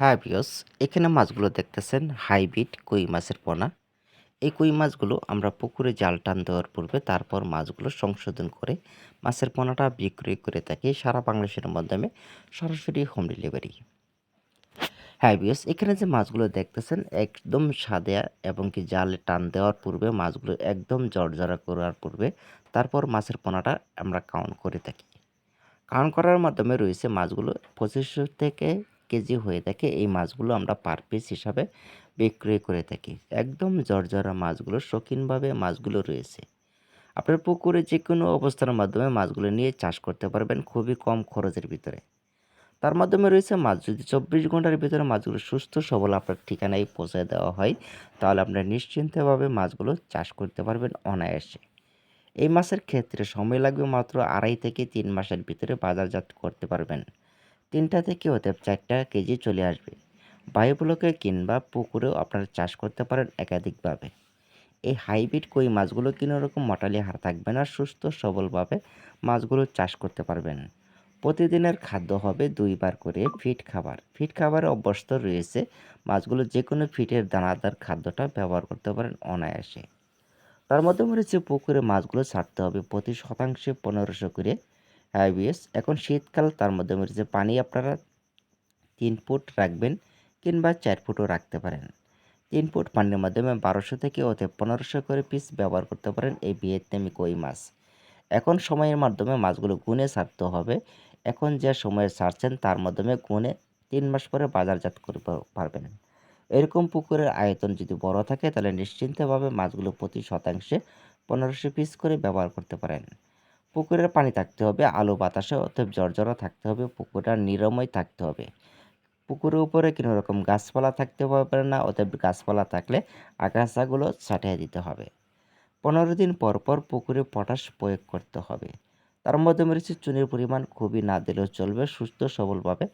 হ্যাঁ ভিউয়ার্স এখানে মাছগুলো দেখতেছেন হাইব্রিড কই মাছের পোনা। এই কই মাছগুলো আমরা পুকুরে জাল টান দেওয়ার পূর্বে তারপর মাছগুলো সংশোধন করে মাছের পোনাটা বিক্রি করে থাকি সারা বাংলাদেশের মাধ্যমে সরাসরি হোম ডেলিভারি হ্যাঁ ভিউয়ার্স এখানে যে মাছগুলো দেখতেছেন একদম সাদা এবং কি জালে টান দেওয়ার পূর্বে মাছগুলো একদম জর্জরা করার পূর্বে তারপর মাছের পোনাটা আমরা কাউন্ট করে থাকি। কাউন্ট করার মাধ্যমে রয়েছে মাছগুলো পঁচিশশো থেকে কেজি হয়ে থাকে, এই মাছগুলো আমরা পার পিস হিসাবে বিক্রয় করে থাকি। একদম জর্জরা মাছগুলো, শৌখিনভাবে মাছগুলো রয়েছে। আপনার পুকুরে যে কোনো অবস্থার মাধ্যমে মাছগুলো নিয়ে চাষ করতে পারবেন খুবই কম খরচের ভিতরে। তার মাধ্যমে রয়েছে মাছ, যদি চব্বিশ ঘণ্টার ভিতরে মাছগুলো সুস্থ, সবল আপনার ঠিকানায় পৌঁছে দেওয়া হয়, তাহলে আপনার নিশ্চিন্তভাবে মাছগুলো চাষ করতে পারবেন অনায়াসে। এই মাছের ক্ষেত্রে সময় লাগবে মাত্র আড়াই থেকে তিন মাসের ভিতরে বাজারজাত করতে পারবেন। তিনটা থেকে হতে চারটা কেজি চলে আসবে। বায়ুবলকে কিংবা পুকুরেও আপনারা চাষ করতে পারেন একাধিকভাবে। এই হাইব্রিড কই মাছগুলো কোনো রকম মটালি হার থাকবে না, সুস্থ, সবলভাবে মাছগুলো চাষ করতে পারবেন। প্রতিদিনের খাদ্য হবে দুইবার করে ফিট খাবার। ফিট খাবারে অভ্যস্ত রয়েছে মাছগুলো যে কোনো ফিটের দানাদার খাদ্যটা ব্যবহার করতে পারেন অনায়াসে। তার মাধ্যমে রয়েছে পুকুরে মাছগুলো ছাড়তে হবে প্রতি শতাংশে পনেরোশো করে হাইবিএস এখন শীতকাল, তার মাধ্যমে রয়েছে পানি আপনারা তিন ফুট রাখবেন কিংবা চার ফুটও রাখতে পারেন। তিন ফুট পানির মাধ্যমে বারোশো থেকে ওতে পনেরোশো করে পিস ব্যবহার করতে পারেন এই ভিয়েতনামি কই মাছ। এখন সময়ের মাধ্যমে মাছগুলো গুনে ছাড়তে হবে। এখন যে সময়ে ছাড়ছেন, তার মাধ্যমে গুনে তিন মাস পরে বাজারজাত করতে পারবেন। এরকম পুকুরের আয়তন যদি বড় থাকে, তাহলে নিশ্চিন্তভাবে মাছগুলো প্রতি শতাংশে পনেরোশো পিস করে ব্যবহার করতে পারেন। পুকুরের পানি থাকতে হবে, আলো বাতাসে অতএব জর্জরা থাকতে হবে, পুকুরটা নিরাময় থাকতে হবে। পুকুরের উপরে কোনো রকম গাছপালা থাকতে পারবে না, অতএব গাছপালা থাকলে আগাছাগুলো ছাটিয়ে দিতে হবে। পনেরো দিন পর পর পুকুরে পটাশ প্রয়োগ করতে হবে। তার মধ্যে রয়েছে চুনের পরিমাণ খুবই না দিলেও চলবে, সুস্থ সবলভাবে